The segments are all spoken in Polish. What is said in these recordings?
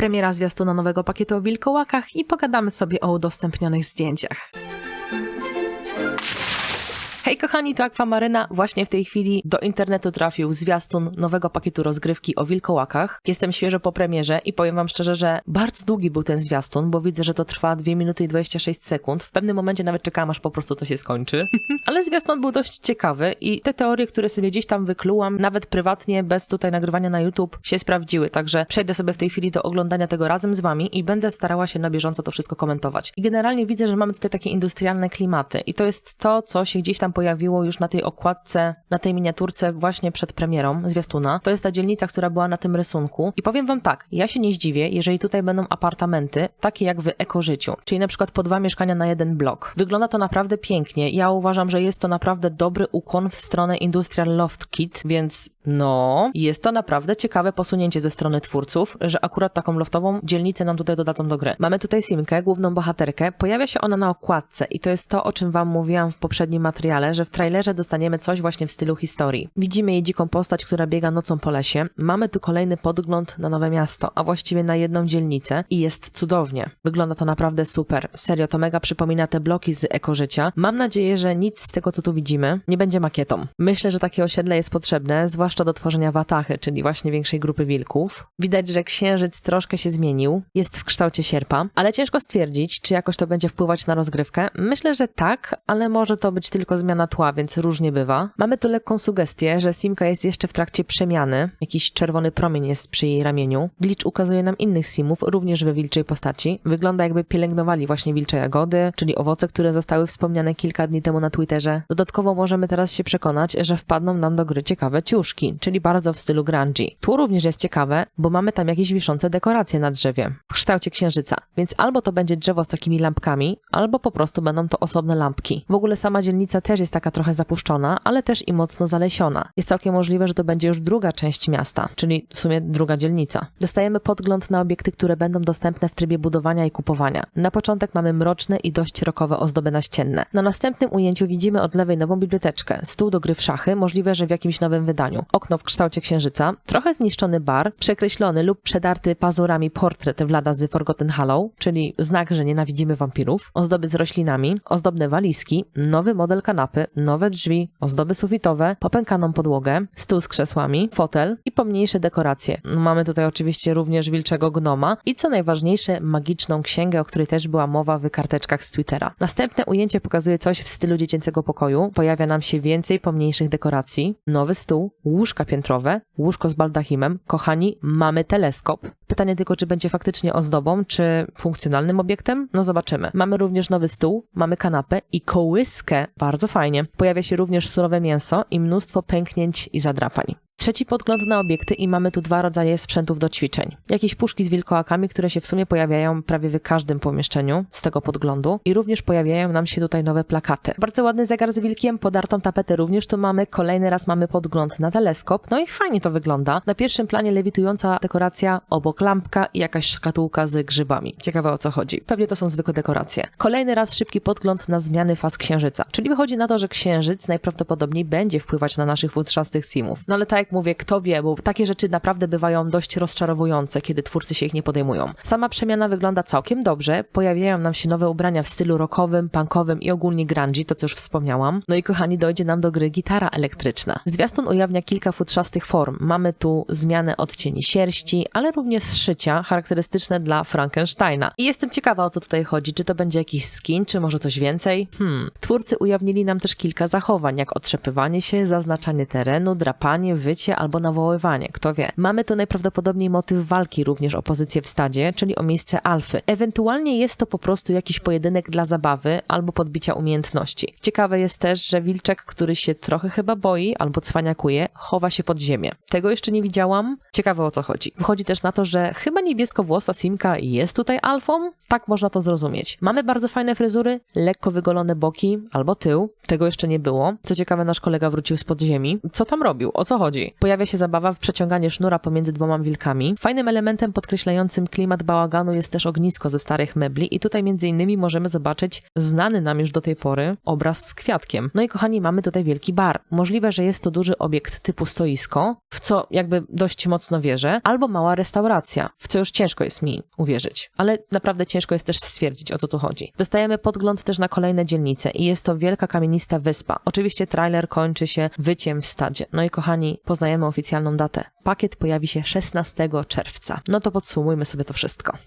premiera zwiastuna nowego pakietu o wilkołakach i pogadamy sobie o udostępnionych zdjęciach. Hej kochani, to Akwamaryna. Właśnie w tej chwili do internetu trafił zwiastun nowego pakietu rozgrywki o wilkołakach. Jestem świeżo po premierze i powiem wam szczerze, że bardzo długi był ten zwiastun, bo widzę, że to trwa 2 minuty i 26 sekund. W pewnym momencie nawet czekałam, aż po prostu to się skończy. Ale zwiastun był dość ciekawy i te teorie, które sobie gdzieś tam wyklułam, nawet prywatnie, bez tutaj nagrywania na YouTube, się sprawdziły. Także przejdę sobie w tej chwili do oglądania tego razem z wami i będę starała się na bieżąco to wszystko komentować. I generalnie widzę, że mamy tutaj takie industrialne klimaty i to jest to, co się gdzieś tam pojawiło już na tej okładce, na tej miniaturce właśnie przed premierą zwiastuna. To jest ta dzielnica, która była na tym rysunku. I powiem wam tak, ja się nie zdziwię, jeżeli tutaj będą apartamenty, takie jak w ekożyciu, czyli na przykład po dwa mieszkania na jeden blok. Wygląda to naprawdę pięknie. Ja uważam, że jest to naprawdę dobry ukłon w stronę Industrial Loft Kit, więc no, jest to naprawdę ciekawe posunięcie ze strony twórców, że akurat taką loftową dzielnicę nam tutaj dodadzą do gry. Mamy tutaj Simkę, główną bohaterkę. Pojawia się ona na okładce i to jest to, o czym wam mówiłam w poprzednim materiale, że w trailerze dostaniemy coś właśnie w stylu historii. Widzimy jej dziką postać, która biega nocą po lesie. Mamy tu kolejny podgląd na nowe miasto, a właściwie na jedną dzielnicę i jest cudownie. Wygląda to naprawdę super. Serio, to mega przypomina te bloki z ekożycia. Mam nadzieję, że nic z tego, co tu widzimy, nie będzie makietą. Myślę, że takie osiedle jest potrzebne, zwłaszcza do tworzenia watachy, czyli właśnie większej grupy wilków. Widać, że księżyc troszkę się zmienił, jest w kształcie sierpa, ale ciężko stwierdzić, czy jakoś to będzie wpływać na rozgrywkę. Myślę, że tak, ale może to być tylko zmiana tła, więc różnie bywa. Mamy tu lekką sugestię, że Simka jest jeszcze w trakcie przemiany. Jakiś czerwony promień jest przy jej ramieniu. Glitch ukazuje nam innych simów, również we wilczej postaci. Wygląda jakby pielęgnowali właśnie wilcze jagody, czyli owoce, które zostały wspomniane kilka dni temu na Twitterze. Dodatkowo możemy teraz się przekonać, że wpadną nam do gry ciekawe ciuszki, czyli bardzo w stylu grungy. Tu również jest ciekawe, bo mamy tam jakieś wiszące dekoracje na drzewie w kształcie księżyca, więc albo to będzie drzewo z takimi lampkami, albo po prostu będą to osobne lampki. W ogóle sama dzielnica też jest taka trochę zapuszczona, ale też i mocno zalesiona. Jest całkiem możliwe, że to będzie już druga część miasta, czyli w sumie druga dzielnica. Dostajemy podgląd na obiekty, które będą dostępne w trybie budowania i kupowania. Na początek mamy mroczne i dość rokowe ozdoby naścienne. Na następnym ujęciu widzimy od lewej nową biblioteczkę, stół do gry w szachy, możliwe, że w jakimś nowym wydaniu, okno w kształcie księżyca, trochę zniszczony bar, przekreślony lub przedarty pazurami portret Vlada z Forgotten Hollow, czyli znak, że nienawidzimy wampirów, ozdoby z roślinami, ozdobne walizki, nowy model kanapy, nowe drzwi, ozdoby sufitowe, popękaną podłogę, stół z krzesłami, fotel i pomniejsze dekoracje. Mamy tutaj oczywiście również wilczego gnoma i co najważniejsze, magiczną księgę, o której też była mowa w karteczkach z Twittera. Następne ujęcie pokazuje coś w stylu dziecięcego pokoju. Pojawia nam się więcej pomniejszych dekoracji, nowy stół, łóżka piętrowe, łóżko z baldachimem. Kochani, mamy teleskop. Pytanie tylko, czy będzie faktycznie ozdobą, czy funkcjonalnym obiektem? No zobaczymy. Mamy również nowy stół, mamy kanapę i kołyskę. Bardzo fajnie. Pojawia się również surowe mięso i mnóstwo pęknięć i zadrapań. Trzeci podgląd na obiekty i mamy tu dwa rodzaje sprzętów do ćwiczeń. Jakieś puszki z wilkołakami, które się w sumie pojawiają prawie w każdym pomieszczeniu z tego podglądu i również pojawiają nam się tutaj nowe plakaty. Bardzo ładny zegar z wilkiem, podartą tapetę również tu mamy, kolejny raz mamy podgląd na teleskop, no i fajnie to wygląda. Na pierwszym planie lewitująca dekoracja, obok lampka i jakaś szkatułka z grzybami. Ciekawe o co chodzi. Pewnie to są zwykłe dekoracje. Kolejny raz szybki podgląd na zmiany faz księżyca, czyli wychodzi na to, że księżyc najprawdopodobniej będzie wpływać na naszych futrzastych simów. No ale tak mówię, kto wie, bo takie rzeczy naprawdę bywają dość rozczarowujące, kiedy twórcy się ich nie podejmują. Sama przemiana wygląda całkiem dobrze, pojawiają nam się nowe ubrania w stylu rockowym, punkowym i ogólnie grungy, to co już wspomniałam. No i kochani, dojdzie nam do gry gitara elektryczna. Zwiastun ujawnia kilka futrzastych form. Mamy tu zmianę odcieni sierści, ale również zszycia charakterystyczne dla Frankensteina. I jestem ciekawa o co tutaj chodzi, czy to będzie jakiś skin, czy może coś więcej? Hmm. Twórcy ujawnili nam też kilka zachowań, jak otrzepywanie się, zaznaczanie terenu, drapanie, wycie albo nawoływanie, kto wie. Mamy tu najprawdopodobniej motyw walki również o pozycję w stadzie, czyli o miejsce alfy. Ewentualnie jest to po prostu jakiś pojedynek dla zabawy albo podbicia umiejętności. Ciekawe jest też, że wilczek, który się trochę chyba boi albo cwaniakuje, chowa się pod ziemię. Tego jeszcze nie widziałam. Ciekawe o co chodzi. Wychodzi też na to, że chyba niebieskowłosa Simka jest tutaj alfą? Tak można to zrozumieć. Mamy bardzo fajne fryzury, lekko wygolone boki albo tył. Tego jeszcze nie było. Co ciekawe, nasz kolega wrócił z podziemi. Co tam robił? O co chodzi? Chodzi. Pojawia się zabawa w przeciąganie sznura pomiędzy dwoma wilkami. Fajnym elementem podkreślającym klimat bałaganu jest też ognisko ze starych mebli i tutaj między innymi możemy zobaczyć znany nam już do tej pory obraz z kwiatkiem. No i kochani, mamy tutaj wielki bar. Możliwe, że jest to duży obiekt typu stoisko, w co jakby dość mocno wierzę, albo mała restauracja, w co już ciężko jest mi uwierzyć. Ale naprawdę ciężko jest też stwierdzić, o co tu chodzi. Dostajemy podgląd też na kolejne dzielnice i jest to wielka kamienista wyspa. Oczywiście trailer kończy się wyciem w stadzie. No i kochani, poznajemy oficjalną datę. Pakiet pojawi się 16 czerwca. No to podsumujmy sobie to wszystko.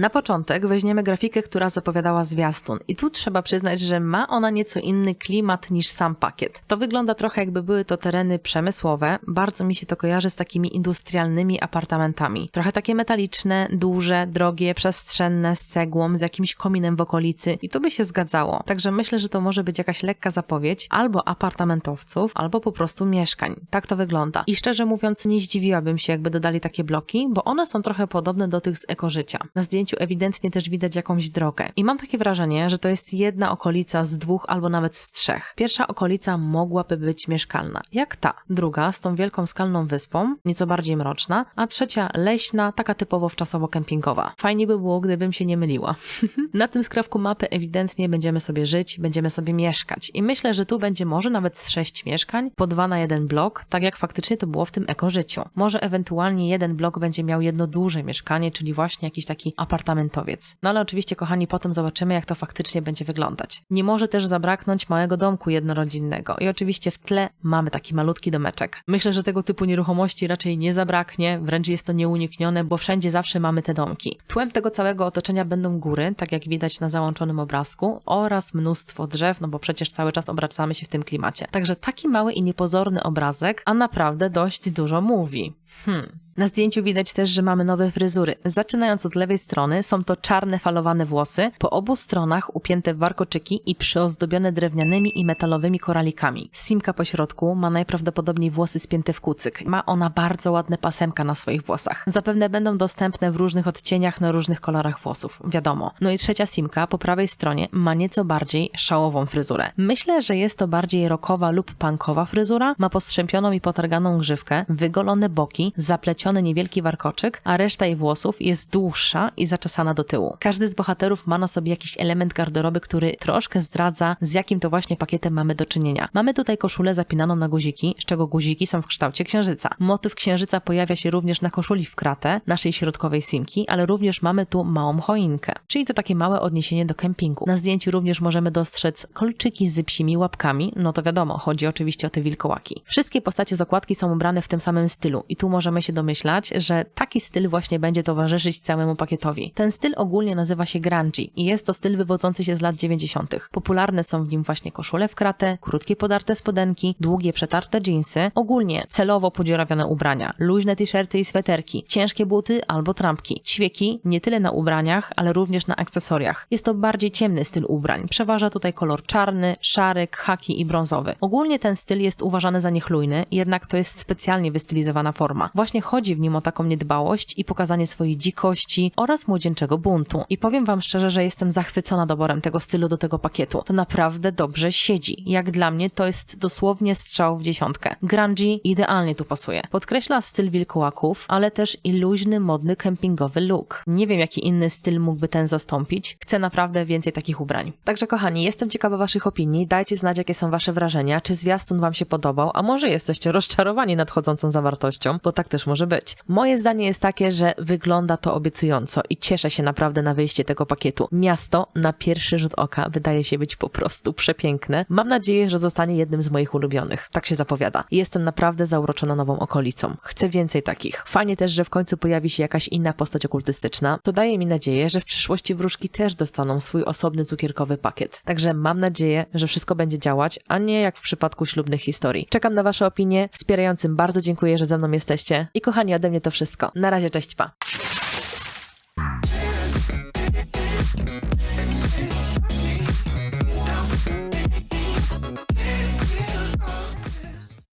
Na początek weźmiemy grafikę, która zapowiadała zwiastun. I tu trzeba przyznać, że ma ona nieco inny klimat niż sam pakiet. To wygląda trochę jakby były to tereny przemysłowe. Bardzo mi się to kojarzy z takimi industrialnymi apartamentami. Trochę takie metaliczne, duże, drogie, przestrzenne, z cegłą, z jakimś kominem w okolicy. I to by się zgadzało. Także myślę, że to może być jakaś lekka zapowiedź albo apartamentowców, albo po prostu mieszkań. Tak to wygląda. I szczerze mówiąc, nie zdziwiłabym się, jakby dodali takie bloki, bo one są trochę podobne do tych z ekożycia. Na zdjęciu ewidentnie też widać jakąś drogę. I mam takie wrażenie, że to jest jedna okolica z dwóch albo nawet z trzech. Pierwsza okolica mogłaby być mieszkalna, jak ta. Druga z tą wielką skalną wyspą, nieco bardziej mroczna, a trzecia leśna, taka typowo wczasowo-kempingowa. Fajnie by było, gdybym się nie myliła. Na tym skrawku mapy ewidentnie będziemy sobie żyć, będziemy sobie mieszkać. I myślę, że tu będzie może nawet z sześć mieszkań, po dwa na jeden blok, tak jak faktycznie to było w tym ekożyciu. Może ewentualnie jeden blok będzie miał jedno duże mieszkanie, czyli właśnie jakiś taki apartamentowiec. No ale oczywiście, kochani, potem zobaczymy, jak to faktycznie będzie wyglądać. Nie może też zabraknąć małego domku jednorodzinnego. I oczywiście w tle mamy taki malutki domeczek. Myślę, że tego typu nieruchomości raczej nie zabraknie, wręcz jest to nieuniknione, bo wszędzie zawsze mamy te domki. Tłem tego całego otoczenia będą góry, tak jak widać na załączonym obrazku, oraz mnóstwo drzew, no bo przecież cały czas obracamy się w tym klimacie. Także taki mały i niepozorny obrazek, a naprawdę dość dużo mówi. Hmm. Na zdjęciu widać też, że mamy nowe fryzury. Zaczynając od lewej strony, są to czarne falowane włosy, po obu stronach upięte warkoczyki i przyozdobione drewnianymi i metalowymi koralikami. Simka po środku ma najprawdopodobniej włosy spięte w kucyk. Ma ona bardzo ładne pasemka na swoich włosach. Zapewne będą dostępne w różnych odcieniach na różnych kolorach włosów, wiadomo. No i trzecia Simka po prawej stronie ma nieco bardziej szałową fryzurę. Myślę, że jest to bardziej rockowa lub punkowa fryzura. Ma postrzępioną i potarganą grzywkę, wygolone boki, zaplecione niewielki warkoczyk, a reszta jej włosów jest dłuższa i zaczesana do tyłu. Każdy z bohaterów ma na sobie jakiś element garderoby, który troszkę zdradza, z jakim to właśnie pakietem mamy do czynienia. Mamy tutaj koszulę zapinaną na guziki, z czego guziki są w kształcie księżyca. Motyw księżyca pojawia się również na koszuli w kratę, naszej środkowej simki, ale również mamy tu małą choinkę, czyli to takie małe odniesienie do kempingu. Na zdjęciu również możemy dostrzec kolczyki z psimi łapkami, no to wiadomo, chodzi oczywiście o te wilkołaki. Wszystkie postacie z okładki są ubrane w tym samym stylu i tu możemy się domyślać, że taki styl właśnie będzie towarzyszyć całemu pakietowi. Ten styl ogólnie nazywa się grungy i jest to styl wywodzący się z lat 90. Popularne są w nim właśnie koszule w kratę, krótkie podarte spodenki, długie przetarte dżinsy, ogólnie celowo podziurawione ubrania, luźne t-shirty i sweterki, ciężkie buty albo trampki, ćwieki nie tyle na ubraniach, ale również na akcesoriach. Jest to bardziej ciemny styl ubrań. Przeważa tutaj kolor czarny, szary, khaki i brązowy. Ogólnie ten styl jest uważany za niechlujny, jednak to jest specjalnie wystylizowana forma. Właśnie chodzi w nim o taką niedbałość i pokazanie swojej dzikości oraz młodzieńczego buntu. I powiem wam szczerze, że jestem zachwycona doborem tego stylu do tego pakietu. To naprawdę dobrze siedzi. Jak dla mnie to jest dosłownie strzał w dziesiątkę. Grungy idealnie tu pasuje. Podkreśla styl wilkołaków, ale też i luźny, modny, kempingowy look. Nie wiem, jaki inny styl mógłby ten zastąpić. Chcę naprawdę więcej takich ubrań. Także kochani, jestem ciekawa waszych opinii. Dajcie znać, jakie są wasze wrażenia. Czy zwiastun wam się podobał, a może jesteście rozczarowani nadchodzącą zawartością, bo tak też może być. Moje zdanie jest takie, że wygląda to obiecująco i cieszę się naprawdę na wyjście tego pakietu. Miasto na pierwszy rzut oka wydaje się być po prostu przepiękne. Mam nadzieję, że zostanie jednym z moich ulubionych. Tak się zapowiada. Jestem naprawdę zauroczona nową okolicą. Chcę więcej takich. Fajnie też, że w końcu pojawi się jakaś inna postać okultystyczna. To daje mi nadzieję, że w przyszłości wróżki też dostaną swój osobny cukierkowy pakiet. Także mam nadzieję, że wszystko będzie działać, a nie jak w przypadku ślubnych historii. Czekam na wasze opinie. Wspierającym bardzo dziękuję, że ze mną jesteście. I kochani, ode mnie to wszystko. Na razie, cześć, pa.